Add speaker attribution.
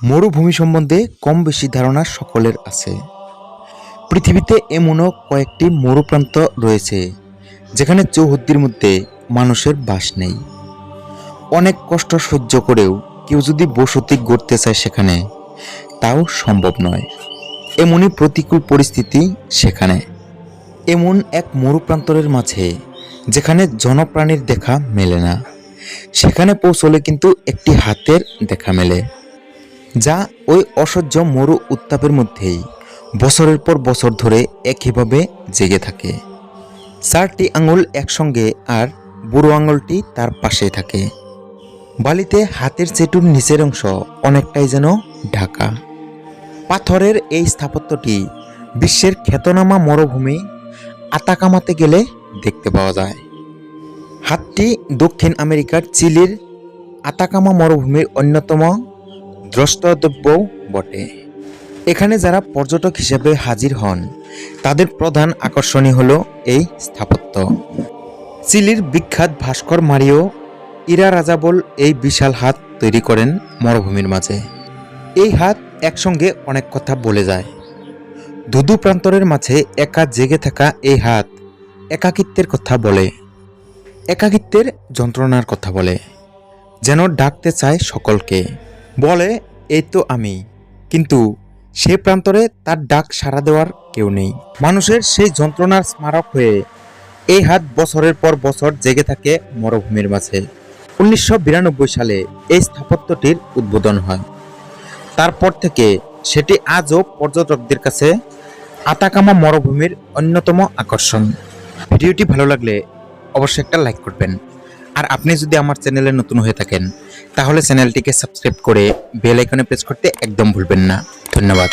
Speaker 1: মরুভূমি সম্বন্ধে কম বেশি ধারণা সকলের আছে। পৃথিবীতে এমনও কয়েকটি মরুপ্রান্ত রয়েছে, যেখানে চৌহদ্দির মধ্যে মানুষের বাস নেই। অনেক কষ্ট সহ্য করেও কেউ যদি বসতি গড়তে চায় সেখানে, তাও সম্ভব নয়। এমনই প্রতিকূল পরিস্থিতি সেখানে। এমন এক মরুপ্রান্তরের মাঝে, যেখানে জনপ্রাণীর দেখা মেলে না, সেখানে পৌঁছলে কিন্তু একটি হাতের দেখা মেলে। যা ওই অসহ্য মরু উত্তাপের মধ্যেই বছরের পর বছর ধরে একইভাবে জেগে থাকে। চারটি আঙুল একসঙ্গে আর বুড়ো আঙুলটি তার পাশে থাকে। বালিতে হাতের চেটুর নিচের অংশ অনেকটাই যেন ঢাকা। পাথরের এই স্থাপত্যটি বিশ্বের খ্যাতনামা মরুভূমি আতাকামাতে গেলে দেখতে পাওয়া যায়। হাতটি দক্ষিণ আমেরিকার চিলির আতাকামা মরুভূমির অন্যতম দ্রষ্টব্য বটে। এখানে যারা পর্যটক হিসেবে হাজির হন, তাদের প্রধান আকর্ষণই হলো এই স্থাপত্য। চিলির বিখ্যাত ভাস্কর মারিও ইরা রাজাবল এই বিশাল হাত তৈরি করেন মরুভূমির মাঝে। এই হাত একসঙ্গে অনেক কথা বলে যায়। ধুধু প্রান্তরের মাঝে একা জেগে থাকা এই হাত একাকিত্বের কথা বলে। একাকিত্বের যন্ত্রণার কথা বলে, যেন ডাকতে চায় সকলকে। বলে, এই তো আমি কিন্তু সে প্রান্তরে তার ডাক সাড়া দেওয়ার কেউ নেই। মানুষের সেই যন্ত্রণার স্মারক হয়ে এই হাত বছরের পর বছর জেগে থাকে মরুভূমির মাঝে। উনিশশো বিরানব্বই সালে এই স্থাপত্যটির উদ্বোধন হয়। তারপর থেকে সেটি আজও পর্যটকদের কাছে আতাকামা মরুভূমির অন্যতম আকর্ষণ। ভিডিওটি ভালো লাগলে অবশ্যই একটা লাইক করবেন। আর আপনি যদি আমার চ্যানেলে নতুন হয়ে থাকেন, তাহলে চ্যানেলটিকে সাবস্ক্রাইব করে বেল আইকনে প্রেস করতে একদম ভুলবেন না। ধন্যবাদ।